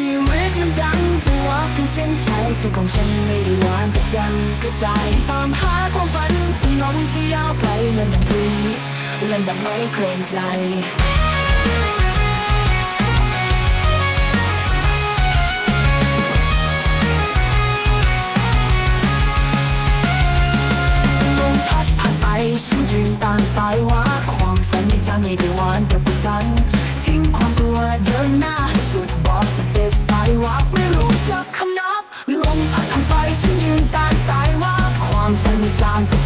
ชีวิตมันดังตัวถึงเส้นชัยสุขของฉันไม่ได้หวานแต่ยังกระจายตามหาความฝันสนมที่ยาวไกลเงินดังนี้เล่นแบบไม่เกรงใจลมพัดผ่าไปฉันยืนตามสายว่าความฝันที่ฉันไม่ได้หวานแต่ time to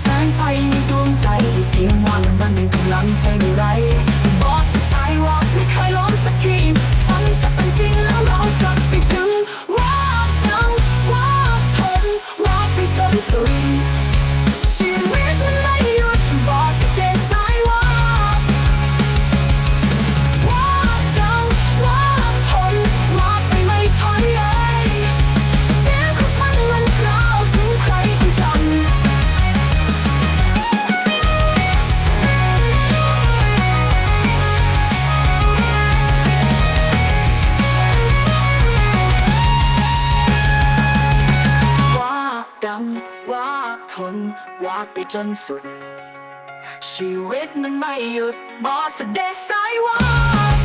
แสงไฟในดวงใจเสียงวันมันเป็นกำลังใชไม่ไร ทนวาดไปจนสุด ชีวิตมันไม่หยุดบอสเดสายวา